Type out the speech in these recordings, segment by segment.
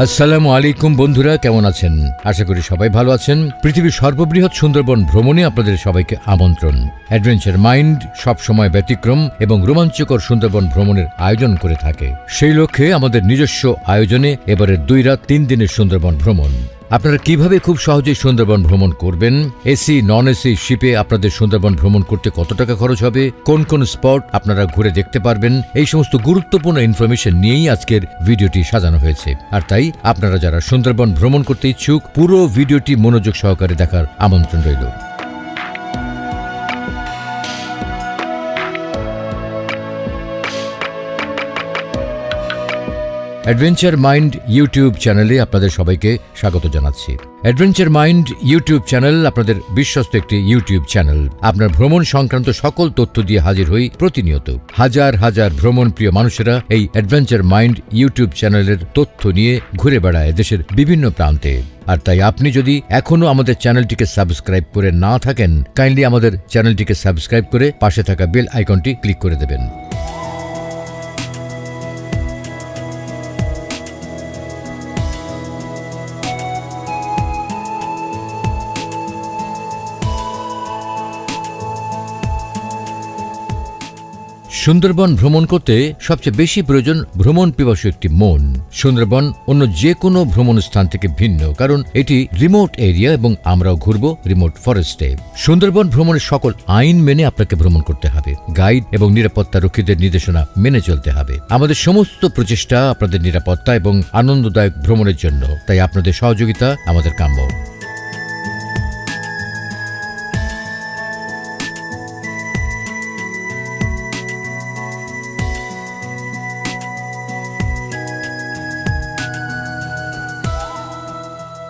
আসসালামু আলাইকুম বন্ধুরা, কেমন আছেন? আশা করি সবাই ভালো আছেন। পৃথিবীর সর্ববৃহৎ সুন্দরবন ভ্রমণে আপনাদের সবাইকে আমন্ত্রণ। অ্যাডভেঞ্চার মাইন্ড সবসময় ব্যতিক্রম এবং রোমাঞ্চকর সুন্দরবন ভ্রমণের আয়োজন করে থাকে। সেই লক্ষ্যে আমাদের নিজস্ব আয়োজনে এবারের দুই রাত তিন দিনের সুন্দরবন ভ্রমণ। আপনারা কীভাবে খুব সহজেই সুন্দরবন ভ্রমণ করবেন? এসি নন এসি শিপে আপনাদের সুন্দরবন ভ্রমণ করতে কত টাকা খরচ হবে? কোন কোন স্পট আপনারা ঘুরে দেখতে পারবেন? এই সমস্ত গুরুত্বপূর্ণ ইনফরমেশন নিয়েই আজকের ভিডিওটি সাজানো হয়েছে। আর তাই, আপনারা যারা সুন্দরবন ভ্রমণ করতে ইচ্ছুক, পুরো ভিডিওটি মনোযোগ সহকারে দেখার আমন্ত্রণ রইল। অ্যাডভেঞ্চার মাইন্ড ইউটিউব চ্যানেলে আপনাদের সবাইকে স্বাগত জানাচ্ছি। অ্যাডভেঞ্চার মাইন্ড ইউটিউব চ্যানেল আপনাদের বিশ্বস্ত একটি ইউটিউব চ্যানেল আপনার ভ্রমণ সংক্রান্ত সকল তথ্য দিয়ে হাজির হই প্রতিনিয়ত। হাজার হাজার ভ্রমণ প্রিয় মানুষেরা এই অ্যাডভেঞ্চার মাইন্ড ইউটিউব চ্যানেলের তথ্য নিয়ে ঘুরে বেড়ায় দেশের বিভিন্ন প্রান্তে। আর তাই আপনি যদি এখনও আমাদের চ্যানেলটিকে সাবস্ক্রাইব করে না থাকেন কাইন্ডলি আমাদের চ্যানেলটিকে সাবস্ক্রাইব করে পাশে থাকা বেল আইকনটি ক্লিক করে দেবেন। সুন্দরবন ভ্রমণ করতে সবচেয়ে বেশি প্রয়োজন ভ্রমণ পিপাসু একটি মন। সুন্দরবন অন্য যে কোনো ভ্রমণ স্থান থেকে ভিন্ন, কারণ এটি রিমোট এরিয়া এবং আমরাও ঘুরব রিমোট ফরেস্টে। সুন্দরবন ভ্রমণের সকল আইন মেনে আপনাকে ভ্রমণ করতে হবে। গাইড এবং নিরাপত্তা রক্ষীদের নির্দেশনা মেনে চলতে হবে। আমাদের সমস্ত প্রচেষ্টা আপনাদের নিরাপত্তা এবং আনন্দদায়ক ভ্রমণের জন্য, তাই আপনাদের সহযোগিতা আমাদের কাম্য।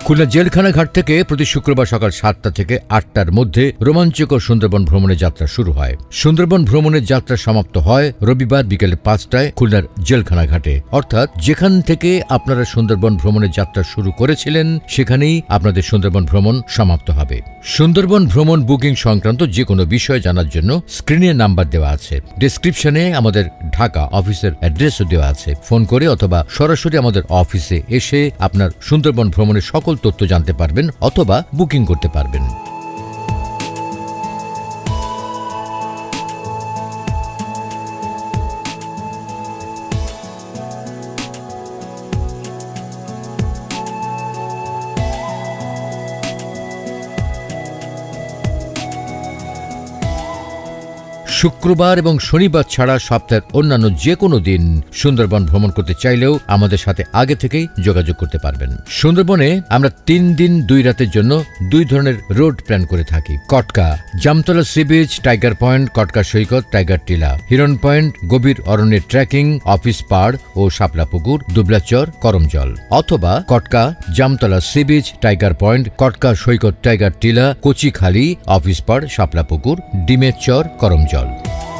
খুলনা জেলখানা ঘাট থেকে প্রতি শুক্রবার সকাল সাতটা থেকে আটটার মধ্যে রোমাঞ্চকর সুন্দরবন ভ্রমণের যাত্রা শুরু হয়। সুন্দরবন ভ্রমণের যাত্রা সমাপ্ত হয় রবিবার বিকেলে পাঁচটায় খুলনার জেলখানা ঘাটে। অর্থাৎ যেখান থেকে আপনারা সুন্দরবন ভ্রমণের যাত্রা শুরু করেছিলেন, সেখানেই আপনাদের সুন্দরবন ভ্রমণ সমাপ্ত হবে। সুন্দরবন ভ্রমণ বুকিং সংক্রান্ত যে কোনো বিষয় জানার জন্য স্ক্রিনে নাম্বার দেওয়া আছে। ডিসক্রিপশনে আমাদের ঢাকা অফিসের অ্যাড্রেসও দেওয়া আছে। ফোন করে অথবা সরাসরি আমাদের অফিসে এসে আপনার সুন্দরবন ভ্রমণের সকল তথ্য জানতে পারবেন অথবা বুকিং করতে পারবেন। শুক্রবার এবং শনিবার ছাড়া সপ্তাহের অন্যান্য যে কোনো দিন সুন্দরবন ভ্রমণ করতে চাইলেও আমাদের সাথে আগে থেকেই যোগাযোগ করতে পারবেন। সুন্দরবনে আমরা তিন দিন, দুই রাতের জন্য দুই ধরনের রোড প্ল্যান করে থাকি। Katka, Jamtala sea beach, tiger point, Katka সৈকত, টাইগার টিলা হিরন পয়েন্ট, গভীর অরণ্যের ট্রেকিং, অফিস পাড় ও শাপলা পুকুর, দুবলাচর, করমজল। অথবা Katka, Jamtala sea beach, tiger point, Katka সৈকত, টাইগার টিলা, কচিখালি, অফিস পাড়, শাপলা পুকুর, ডিমের চর, করমজল। Yeah.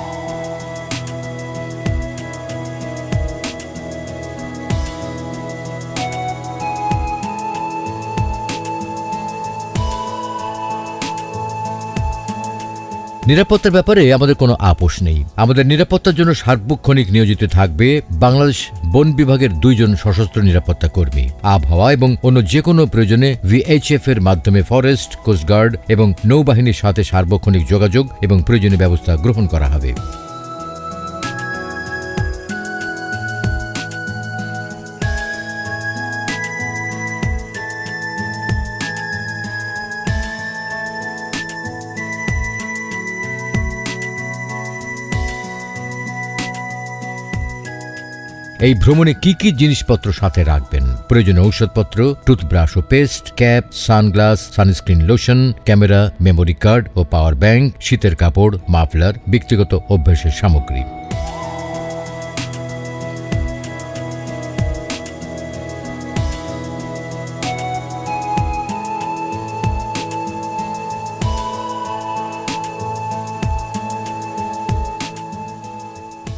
নিরাপত্তার ব্যাপারে আমাদের কোনো আপোষ নেই। আমাদের নিরাপত্তার জন্য সার্বক্ষণিক নিয়োজিত থাকবে বাংলাদেশ বন বিভাগের দুইজন সশস্ত্র নিরাপত্তা কর্মী। আবহাওয়া এবং অন্য যে কোনো প্রয়োজনে ভিএইচএফ এর মাধ্যমে ফরেস্ট, কোস্টগার্ড এবং নৌবাহিনীর সাথে সার্বক্ষণিক যোগাযোগ এবং প্রয়োজনীয় ব্যবস্থা গ্রহণ করা হবে। এই ভ্রমণে কি কি জিনিসপত্র সাথে রাখবেন? প্রয়োজনীয় ঔষধপত্র, টুথব্রাশ ও paste, cap, sunglass, sunscreen lotion, camera, memory card ও পাওয়ার ব্যাংক, শীতের কাপড়, মাফলার, ব্যক্তিগত অভ্যাসের সামগ্রী।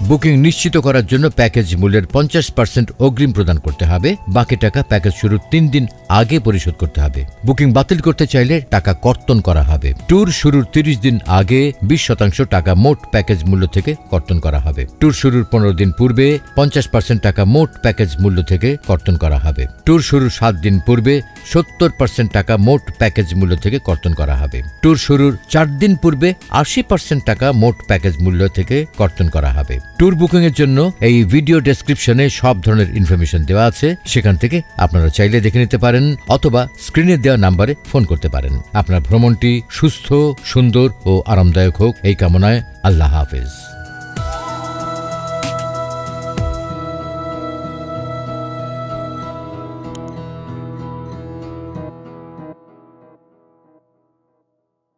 বুকিং নিশ্চিত করার জন্য প্যাকেজ মূল্যের পঞ্চাশ পার্সেন্ট অগ্রিম প্রদান করতে হবে। বাকি টাকা প্যাকেজ শুরুর তিন দিন আগে পরিশোধ করতে হবে। বুকিং বাতিল করতে চাইলে টাকা কর্তন করা হবে। ট্যুর শুরুর তিরিশ দিন আগে বিশ শতাংশ টাকা মোট প্যাকেজ মূল্য থেকে কর্তন করা হবে। ট্যুর শুরুর পনেরো দিন পূর্বে পঞ্চাশ পার্সেন্ট টাকা মোট প্যাকেজ মূল্য থেকে কর্তন করা হবে। ট্যুর শুরুর সাত দিন পূর্বে সত্তর পার্সেন্ট টাকা মোট প্যাকেজ মূল্য থেকে কর্তন করা হবে। ট্যুর শুরুর চার দিন পূর্বে আশি পার্সেন্ট টাকা মোট প্যাকেজ মূল্য থেকে কর্তন করা হবে। ট্যুর বুকিং এর জন্য এই ভিডিও ডেসক্রিপশনে সব ধরনের ইনফরমেশন দেওয়া আছে। সেখান থেকে আপনারা চাইলে দেখে নিতে পারেন অথবা স্ক্রিনে দেওয়া নাম্বারে ফোন করতে পারেন। আপনার ভ্রমণটি সুস্থ, সুন্দর ও আরামদায়ক হোক। এই কামনায় আল্লাহ হাফেজ।